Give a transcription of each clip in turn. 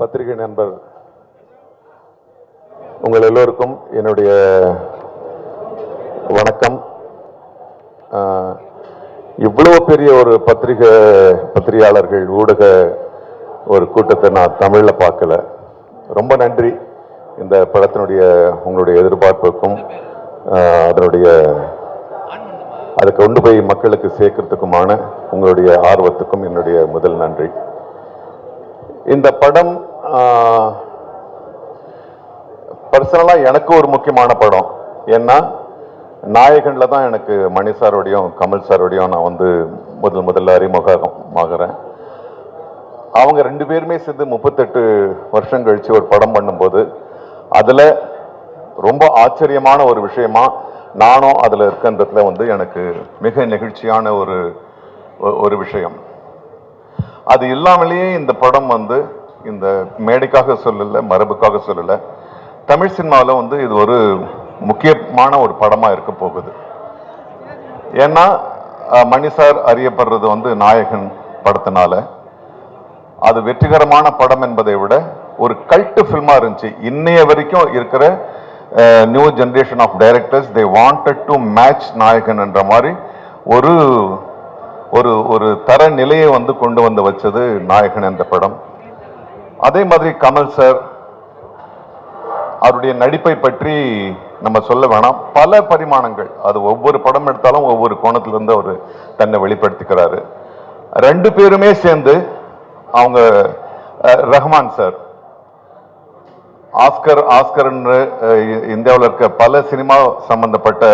பத்திரிகை நண்பர் உங்கள் எல்லோருக்கும் என்னுடைய வணக்கம். இவ்வளவு பெரிய ஒரு பத்திரிகை பத்திரிகையாளர்கள் ஊடக ஒரு கூட்டத்தை நான் தமிழில் பார்க்கல. ரொம்ப நன்றி இந்த படத்தினுடைய உங்களுடைய எதிர்பார்ப்புக்கும் அதனுடைய அதை கொண்டு போய் மக்களுக்கு சேர்க்கறதுக்குமான உங்களுடைய ஆர்வத்துக்கும் என்னுடைய முதல் நன்றி. இந்த படம் பர்சனலாக எனக்கு ஒரு முக்கியமான படம். ஏன்னா நாயகனில் தான் எனக்கு மணி சாரோடையும் கமல் சாரோடையும் நான் வந்து முதல் முதல்ல அறிமுகமாகிறேன். அவங்க ரெண்டு பேருமே சேர்ந்து முப்பத்தெட்டு வருஷம் கழித்து ஒரு படம் பண்ணும்போது அதில் ரொம்ப ஆச்சரியமான ஒரு விஷயமா நானும் அதில் இருக்கின்றதுல வந்து எனக்கு மிக நெகிழ்ச்சியான ஒரு ஒரு விஷயம். அது இல்லாமலேயே இந்த படம் வந்து இந்த மேடைக்காக சொல்லலை மரபுக்காக சொல்லலை. தமிழ் சினிமாவில் வந்து இது ஒரு முக்கியமான ஒரு படமாக இருக்க போகுது. ஏன்னா மணி சார் அறியப்படுறது வந்து நாயகன் படத்தினால. அது வெற்றிகரமான படம் என்பதை விட ஒரு கல்ட்டு ஃபில்மாக இருந்துச்சு. இன்னைய வரைக்கும் இருக்கிற new generation of directors they wanted to match Nayakan என்ற மாதிரி ஒரு ஒரு ஒரு தர நிலையை வந்து கொண்டு வந்து வச்சது நாயகன் என்ற படம். அதே மாதிரி கமல் சார் அவருடைய நடிப்பை பற்றி நம்ம சொல்ல வேணாம். பல பரிமாணங்கள். அது ஒவ்வொரு படம் எடுத்தாலும் ஒவ்வொரு கோணத்திலிருந்து அவர் தன்னை வெளிப்படுத்திக்கிறாரு. ரெண்டு பேருமே சேர்ந்து அவங்க ரஹ்மான் சார் ஆஸ்கர் ஆஸ்கர்ன்னு இந்தியாவில் இருக்க பல சினிமா சம்பந்தப்பட்ட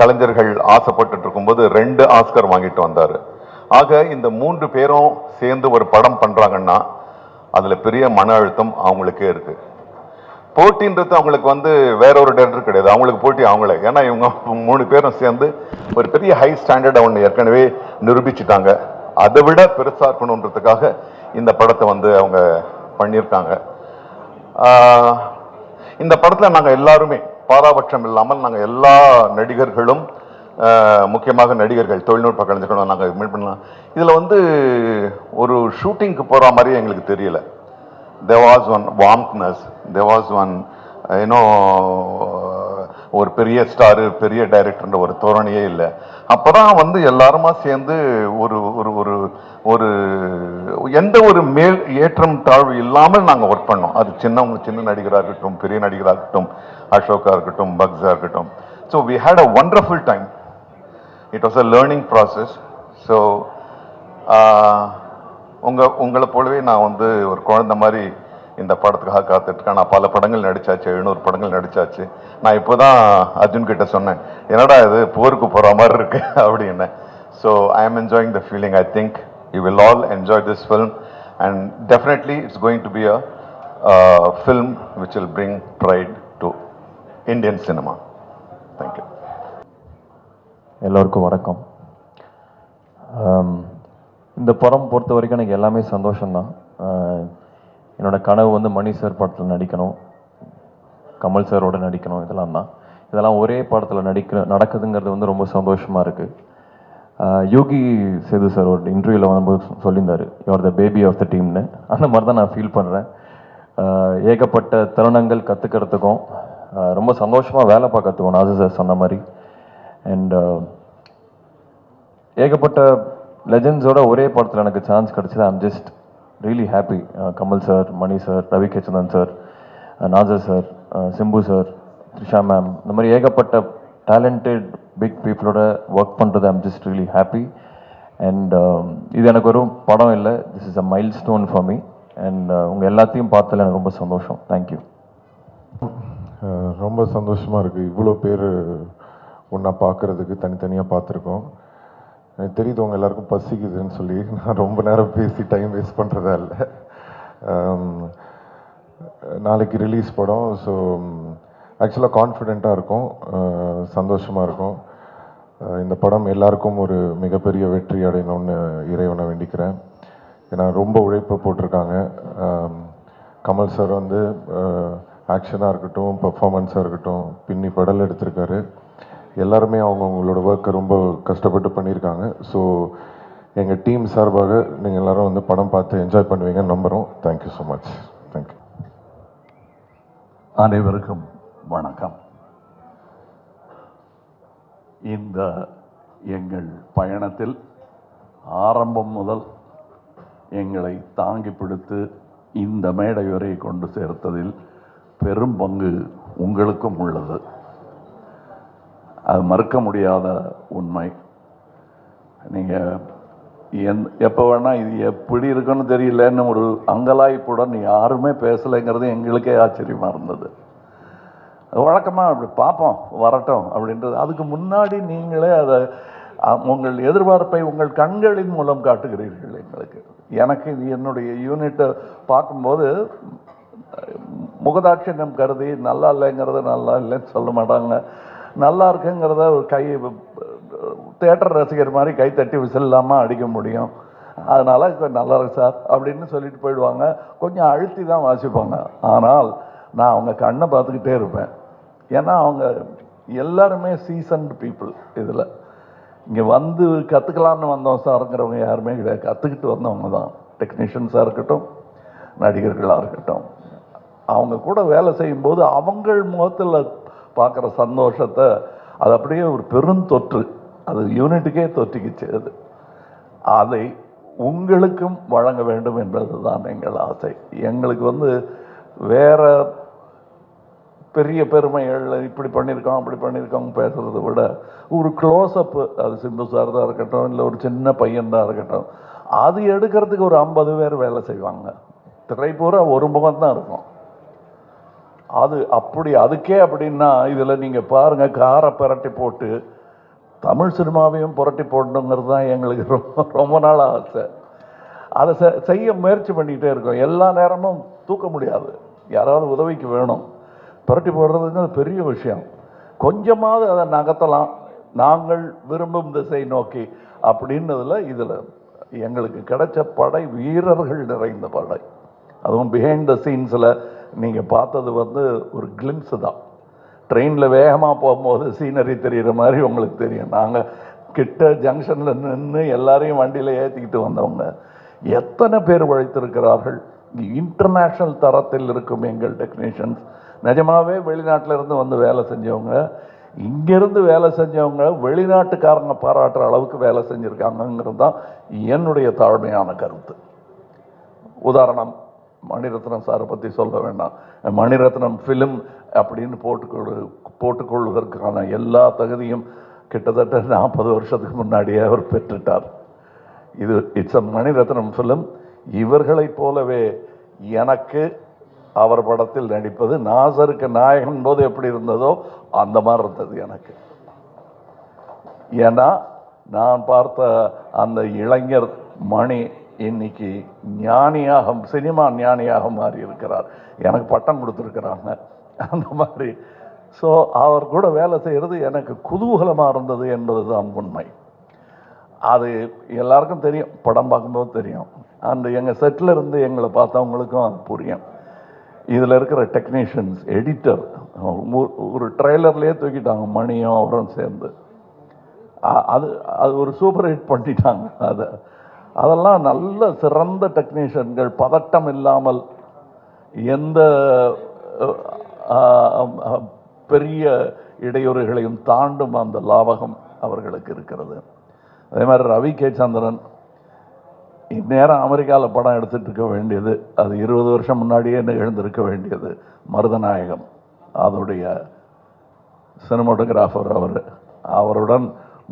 கலைஞர்கள் ஆசைப்பட்டு இருக்கும்போது ரெண்டு ஆஸ்கர் வாங்கிட்டு வந்தார். ஆக இந்த மூன்று பேரும் சேர்ந்து ஒரு படம் பண்ணுறாங்கன்னா அதில் பெரிய மன அழுத்தம் அவங்களுக்கே இருக்குது போட்டின்றது அவங்களுக்கு வந்து வேற ஒரு டேரக்டர் கிடையாது. அவங்களுக்கு போட்டி அவங்களே. ஏன்னா இவங்க மூணு பேரும் சேர்ந்து ஒரு பெரிய ஹை ஸ்டாண்டர்டை ஒன்று ஏற்கனவே நிரூபிச்சிட்டாங்க. அதை விட பெருசாக இருக்கணுன்றதுக்காக இந்த படத்தை வந்து அவங்க பண்ணியிருக்காங்க. இந்த படத்தில் நாங்கள் எல்லாருமே பாராபட்சம் இல்லாமல் நாங்கள் எல்லா நடிகர்களும் முக்கியமாக நடிகர்கள் தொழில்நுட்ப கலைஞர்களும் நாங்கள் மீட் பண்ணலாம். இதில் வந்து ஒரு ஷூட்டிங்க்கு போகிற மாதிரி எங்களுக்கு தெரியல. There was one warmness there was one uh, ஒரு பெரிய ஸ்டாரு பெரிய டைரக்டர்ன்ற ஒரு தோரணையே இல்லை. அப்போ தான் வந்து எல்லாருமா சேர்ந்து ஒரு ஒரு ஒரு ஒரு எந்த ஒரு மேல் ஏற்றம் தாழ்வு இல்லாமல் நாங்கள் ஒர்க் பண்ணோம். அது சின்னவங்க சின்ன நடிகராக இருக்கட்டும் பெரிய நடிகராக இருக்கட்டும் அசோகா இருக்கட்டும் பக்ஸா இருக்கட்டும். So we had a wonderful time it was a learning process so உங்கள் உங்களை போலவே நான் வந்து ஒரு குழந்தை மாதிரி இந்த படத்துக்காக காத்துட்ருக்கேன். நான் பல படங்கள் நடித்தாச்சு எழுநூறு படங்கள் நடித்தாச்சு நான் இப்போதான் அர்ஜுன் கிட்ட சொன்னேன் என்னடா இது போருக்கு போகிற மாதிரி இருக்கு அப்படின்னு. So I am enjoying the feeling I think you will all enjoy this definitely and going to going to be a which will bring pride pride Indian Indian cinema you. எல்லோருக்கும் வணக்கம். இந்த படம் பொறுத்த வரைக்கும் எனக்கு எல்லாமே சந்தோஷம்தான். என்னோடய என்னோட கனவு வந்து மணி சார் படத்தில் நடிக்கணும். கமல் சாரோட நடிக்கணும் இதெல்லாம் தான். இதெல்லாம் ஒரே படத்தில் நடிக்க நடக்குதுங்கிறது வந்து ரொம்ப சந்தோஷமாக இருக்குது யோகி சேது சார் ஒரு இன்டர்வியூவில் வரும்போது சொல்லியிருந்தார். Your the baby of the டீம்னு அந்த மாதிரி தான் நான் ஃபீல் பண்ணுறேன் ஏகப்பட்ட தருணங்கள் கற்றுக்கிறதுக்கும் ரொம்ப சந்தோஷமாக வேலை பார்க்கறதுக்கும் நாசு சார் சொன்ன மாதிரி. அண்ட் ஏகப்பட்ட லெஜண்ட்ஸோட ஒரே படத்தில் எனக்கு சான்ஸ் கிடச்சது. I'm just really happy Kamal sir Mani sir Ravi K Chandran sir Nasser sir Simbu sir Trisha ma'am இந்த மாதிரி ஏகப்பட்ட டேலண்டட் பிக் பீப்புளோட ஒர்க் பண்ணுறது I'm just really happy and இது எனக்கு ஒரு படம் இல்லை. This is a milestone for me and உங்கள் எல்லாத்தையும் பார்த்ததில் எனக்கு ரொம்ப சந்தோஷம். தேங்க்யூ ரொம்ப சந்தோஷமாக இருக்குது இவ்வளோ பேர் ஒன்றா பார்க்குறதுக்கு தனித்தனியாக பார்த்துருக்கோம். எனக்கு தெரியுது உங்கள் எல்லாருக்கும் பசிக்குதுன்னு சொல்லி. நான் ரொம்ப நேரம் பேசி டைம் வேஸ்ட் பண்ணுறதா இல்லை. நாளைக்கு ரிலீஸ் படம். ஸோ ஆக்சுவலாக கான்ஃபிடெண்ட்டாக இருக்கும். சந்தோஷமாக இருக்கும். இந்த படம் எல்லாருக்கும் ஒரு மிகப்பெரிய வெற்றி அடையணும்னு இறைவனை வேண்டிக்கிறேன். ஏன்னா ரொம்ப உழைப்பு போட்டிருக்காங்க. கமல் சார் வந்து ஆக்ஷனாக இருக்கட்டும் பர்ஃபாமன்ஸாக இருக்கட்டும் பின்னி படல் எடுத்திருக்காரு. எல்லாருமே அவங்க அவங்களோட ஒர்க்கை ரொம்ப கஷ்டப்பட்டு பண்ணியிருக்காங்க. ஸோ எங்கள் டீம் சார்பாக நீங்கள் எல்லாரும் வந்து படம் பார்த்து என்ஜாய் பண்ணுவீங்கன்னு நம்புகிறோம் தேங்க்யூ ஸோ மச் அனைவருக்கும் வணக்கம். இந்த எங்கள் பயணத்தில் ஆரம்பம் முதல் எங்களை தாங்கி பிடித்து இந்த மேடை வரை கொண்டு சேர்த்ததில் பெரும் பங்கு உங்களுக்கும் உள்ளது. அது மறுக்க முடியாத உண்மை. நீங்கள் எந் எப்போ வேணால் இது எப்படி இருக்குன்னு தெரியலன்னு ஒரு அங்கலாய்ப்புடன் யாருமே பேசலைங்கிறது எங்களுக்கே ஆச்சரியமாக இருந்தது. வழக்கமாக அப்படி பார்ப்போம் வரட்டும் அப்படின்றது. அதுக்கு முன்னாடி நீங்களே அதை உங்கள் எதிர்பார்ப்பை உங்கள் கண்களின் மூலம் காட்டுகிறீர்கள் எங்களுக்கு. எனக்கு இது என்னுடைய யூனிட்டை பார்க்கும்போது முகதாட்சியம் கருதி நல்லா இல்லைங்கிறத நல்லா இல்லைன்னு சொல்ல மாட்டாங்க. நல்லா இருக்குங்கிறத ஒரு கை தேட்டர் ரசிகர் மாதிரி கை தட்டி விசில்லாமல் அடிக்க முடியும். அதனால் கொஞ்சம் நல்லா இருக்கு சார் அப்படின்னு சொல்லிட்டு போயிடுவாங்க. கொஞ்சம் அழுத்தி தான் வாசிப்பாங்க. ஆனால் நான் அவங்க கண்ணை பார்த்துக்கிட்டே இருப்பேன். ஏன்னா அவங்க எல்லாருமே சீசன்டு பீப்புள் இதில். இங்கே வந்து கற்றுக்கலான்னு வந்தோம் சாருங்கிறவங்க யாருமே கிடையாது. கற்றுக்கிட்டு வந்தவங்க தான். டெக்னீஷியன்ஸாக இருக்கட்டும் நடிகர்களாக இருக்கட்டும். அவங்க கூட வேலை செய்யும்போது அவங்கள் முகத்தில் பார்க்குற சந்தோஷத்தை அது அப்படியே ஒரு பெரும் தொற்று. அது யூனிட்டுக்கே தொற்றிக்கிச்சு அது. அதை உங்களுக்கும் வழங்க வேண்டும் என்பது தான் எங்கள் ஆசை. எங்களுக்கு வந்து வேறு பெரிய பெருமைகள் இப்படி பண்ணியிருக்கோம் அப்படி பண்ணியிருக்கோம் பேசுகிறத விட ஒரு க்ளோஸ்அப்பு அது சிம்பு சார் தான் இருக்கட்டும் இல்லை ஒரு சின்ன பையன் தான் இருக்கட்டும் அது எடுக்கிறதுக்கு ஒரு ஐம்பது பேர் வேலை செய்வாங்க. திரை பூரா ஒரு முகம் தான் இருக்கும். அது அப்படி அதுக்கே அப்படின்னா இதில் நீங்கள் பாருங்கள் காரை புரட்டி போட்டு தமிழ் சினிமாவையும் புரட்டி போடணுங்கிறது தான் எங்களுக்கு ரொம்ப ரொம்ப நாள் ஆசை. அதை செ- செய்ய முயற்சி பண்ணிக்கிட்டே இருக்கோம். எல்லா நேரமும் தூக்க முடியாது. யாராவது உதவிக்கு வேணும். புரட்டி போடுறதுங்கிறது பெரிய விஷயம். கொஞ்சமாவது அதை நகர்த்தலாம். நாங்கள் விரும்பும் திசை நோக்கி அப்படின்னதில் இதில் எங்களுக்கு கிடைச்ச படை வீரர்கள் நிறைந்த படை. அதுவும் பிஹைண்ட் த சீன்ஸில் நீங்கள் பார்த்தது வந்து ஒரு கிளிம்ஸு தான். ட்ரெயினில் வேகமாக போகும்போது சீனரி தெரிகிற மாதிரி உங்களுக்கு தெரியும். நாங்கள் கிட்ட ஜங்ஷனில் நின்று எல்லாரையும் வண்டியில் ஏற்றிக்கிட்டு வந்தவங்க. எத்தனை பேர் உழைத்திருக்கிறார்கள்? இன்டர்நேஷ்னல் தரத்தில் இருக்கும் எங்கள் டெக்னீஷியன்ஸ் நிஜமாகவே வெளிநாட்டில் இருந்து வந்து வேலை செஞ்சவங்க இங்கேருந்து வேலை செஞ்சவங்க வெளிநாட்டுக்காரங்க பாராட்டுற அளவுக்கு வேலை செஞ்சுருக்காங்கங்கிறது தான் என்னுடைய தாழ்மையான கருத்து. உதாரணம் மணிரத்னம் சாரை பற்றி சொல்ல வேண்டாம். மணிரத்னம் ஃபிலிம் அப்படின்னு போட்டுக்கொள் போட்டுக்கொள்வதற்கான எல்லா தகுதியும் கிட்டத்தட்ட நாற்பது வருஷத்துக்கு முன்னாடியே அவர் பெற்றுட்டார். இது இட்ஸ் அ மணிரத்னம் ஃபிலிம் இவர்களைப் போலவே எனக்கு அவர் படத்தில் நடிப்பது நாசருக்கு நாயகன் போது எப்படி இருந்ததோ அந்த மாதிரி இருந்தது எனக்கு. ஏன்னா நான் பார்த்த அந்த இளைஞர் மணி இன்னைக்கு ஞானியாக சினிமா ஞானியாக மாறி இருக்கிறார். எனக்கு பட்டம் கொடுத்துருக்குறாங்க. அந்த மாதிரி. ஸோ அவர் கூட வேலை செய்கிறது எனக்கு குதூகலமாக இருந்தது என்பது தான் உண்மை. அது எல்லாருக்கும் தெரியும். படம் பார்க்கும்போது தெரியும். அந்த எங்கள் செட்டில் இருந்து எங்களை பார்த்தவங்களுக்கும் அது புரியும். இதில் இருக்கிற டெக்னீஷியன்ஸ் எடிட்டர் ஒரு ட்ரெய்லர்லேயே தூக்கிட்டாங்க மணியும் அவரும் சேர்ந்து. அது அது ஒரு சூப்பர் ஹிட் பண்ணிட்டாங்க அதை. அதெல்லாம் நல்ல சிறந்த டெக்னீஷியன்கள் பதட்டம் இல்லாமல் எந்த பெரிய இடையூறுகளையும் தாண்டும் அந்த லாவகம் அவர்களுக்கு இருக்கிறது. அதே மாதிரி ரவி கே சந்திரன் இந்நேரம் அமெரிக்காவில் படம் எடுத்துகிட்டு இருக்க வேண்டியது அது இருபது வருஷம் முன்னாடியே எழுந்திருக்க வேண்டியது மருதநாயகம். அதோடைய சினிமாட்டோகிராஃபர் அவர். அவருடன்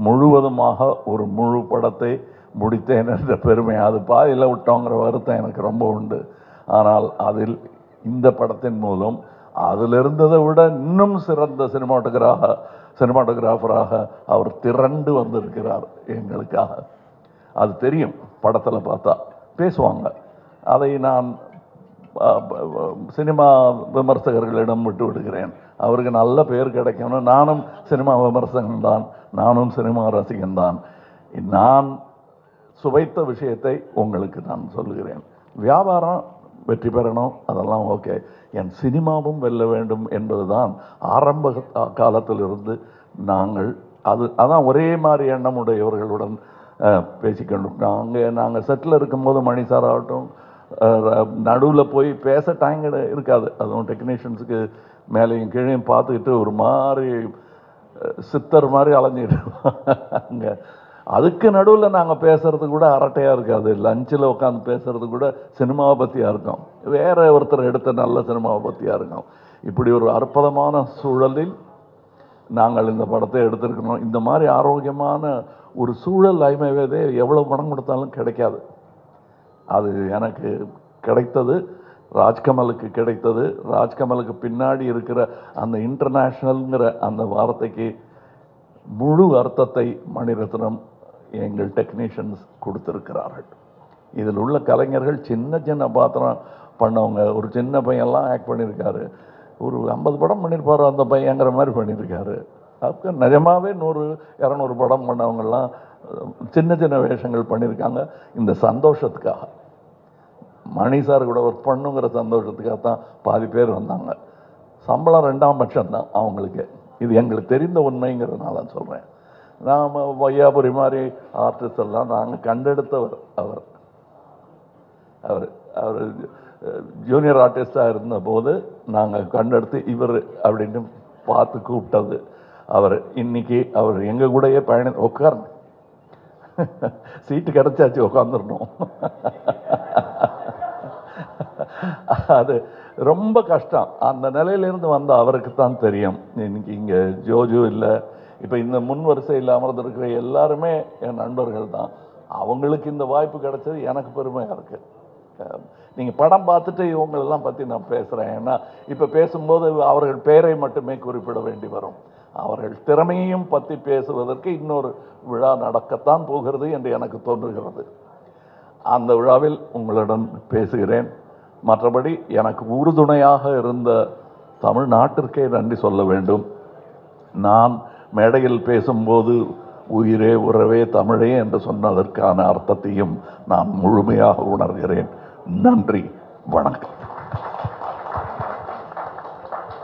முழுவதுமாக ஒரு முழு படத்தை முடித்தேன் என்ற பெருமை. அது பாதியில் விட்டோங்கிற வருத்தம் எனக்கு ரொம்ப உண்டு. ஆனால் அதில் இந்த படத்தின் மூலம் அதில் இருந்ததை விட இன்னும் சிறந்த சினிமாட்டோகிராக சினிமாட்டோகிராஃபராக அவர் திரண்டு வந்திருக்கிறார் எங்களுக்காக. அது தெரியும் படத்தில் பார்த்தா. பேசுவாங்க. அதை நான் சினிமா விமர்சகர்களிடம் விட்டு விடுகிறேன். அவருக்கு நல்ல பேர் கிடைக்கணும் நானும் சினிமா விமர்சகன் தான். நானும் சினிமா ரசிகன் தான். நான் சுவைத்த விஷயத்தை உங்களுக்கு நான் சொல்லுகிறேன். வியாபாரம் வெற்றி பெறணும் அதெல்லாம் ஓகே. என் சினிமாவும் வெல்ல வேண்டும் என்பதுதான் ஆரம்ப காலத்திலிருந்து நாங்கள் அது அதான் ஒரே மாதிரி எண்ணமுடையவர்களுடன் பேசிக்கணும் நாங்கள் நாங்கள் செட்டில் இருக்கும்போது மணி சார் ஆகட்டும் நடுவில் போய் பேச டைம் இருக்காது. அதுவும் டெக்னீஷியன்ஸுக்கு மேலேயும் கீழேயும் பார்த்துக்கிட்டு ஒரு மாதிரி சித்தர் மாதிரி அலைஞ்சிட்டு அங்கே அதுக்கு நடுவில் நாங்கள் பேசுகிறது கூட அரட்டையாக இருக்காது. லஞ்சில் உட்காந்து பேசுறது கூட சினிமாவை பற்றியாக இருக்கும். வேறு ஒருத்தர் எடுத்த நல்ல சினிமாவை பற்றியாக இருக்கும். இப்படி ஒரு அற்புதமான சூழலில் நாங்கள் இந்த படத்தை எடுத்திருக்கிறோம். இந்த மாதிரி ஆரோக்கியமான ஒரு சூழல் ஐமவேதே எவ்வளோ பணம் கொடுத்தாலும் கிடைக்காது. அது எனக்கு கிடைத்தது. ராஜ்கமலுக்கு கிடைத்தது. ராஜ்கமலுக்கு பின்னாடி இருக்கிற அந்த இன்டர்நேஷ்னலுங்கிற அந்த வார்த்தைக்கு முழு அர்த்தத்தை மணிரத்னம் எங்கள் டெக்னீஷியன்ஸ் கொடுத்துருக்கிறார்கள். இதில் உள்ள கலைஞர்கள் சின்ன சின்ன பாத்திரம் பண்ணவங்க. ஒரு சின்ன பையன்லாம் ஆக்ட் பண்ணியிருக்காரு. ஒரு ஐம்பது படம் பண்ணியிருப்பார் அந்த பையங்கிற மாதிரி பண்ணியிருக்காரு. அப்போ நிஜமாவே நூறு இரநூறு படம் பண்ணவங்கெல்லாம் சின்ன சின்ன வேஷங்கள் பண்ணியிருக்காங்க. இந்த சந்தோஷத்துக்காக. மணி சார் கூட ஒர்க் பண்ணுங்கிற சந்தோஷத்துக்காக தான் பாதி பேர் வந்தாங்க. சம்பளம் ரெண்டாம் பட்சம் தான் அவங்களுக்கு. இது எங்களுக்கு தெரிந்த உண்மைங்கிறதுனால சொல்கிறேன் நாம் வையாபுரி மாதிரி ஆர்டிஸ்ட் எல்லாம் நாங்கள் கண்டெடுத்தவர் அவர். அவர் அவர் ஜூனியர் ஆர்டிஸ்டாக இருந்தபோது நாங்கள் கண்டெடுத்து இவர் அப்படின்னு பார்த்து கூப்பிட்டது. அவர் இன்னைக்கு அவர் எங்கள் கூடயே பயண உட்காரணும் சீட்டு கிடச்சாச்சு உட்காந்துடணும் அது ரொம்ப கஷ்டம். அந்த நிலையிலிருந்து வந்த அவருக்கு தான் தெரியும். இன்னைக்கு இங்கே ஜோஜு இல்லை. இப்போ இந்த முன் வரிசையில் அமர்ந்திருக்கிற எல்லாருமே என் நண்பர்கள் தான் அவங்களுக்கு இந்த வாய்ப்பு கிடைச்சது எனக்கு பெருமையாக இருக்குது நீங்கள் படம் பார்த்துட்டு இவங்களெல்லாம் பற்றி நான் பேசுகிறேன் ஏன்னா இப்போ பேசும்போது அவர்கள் பெயரை மட்டுமே குறிப்பிட வேண்டி வரும். அவர்கள் திறமையையும் பற்றி பேசுவதற்கு இன்னொரு விழா நடக்கத்தான் போகிறது என்று எனக்கு தோன்றுகிறது. அந்த விழாவில் உங்களுடன் பேசுகிறேன். மற்றபடி எனக்கு உறுதுணையாக இருந்த தமிழ்நாட்டிற்கே நன்றி சொல்ல வேண்டும். நான் மேடையில் பேசும்போது உயிரே உறவே தமிழே என்று சொன்னதற்கான அர்த்தத்தையும் நான் முழுமையாக உணர்கிறேன். நன்றி வணக்கம்.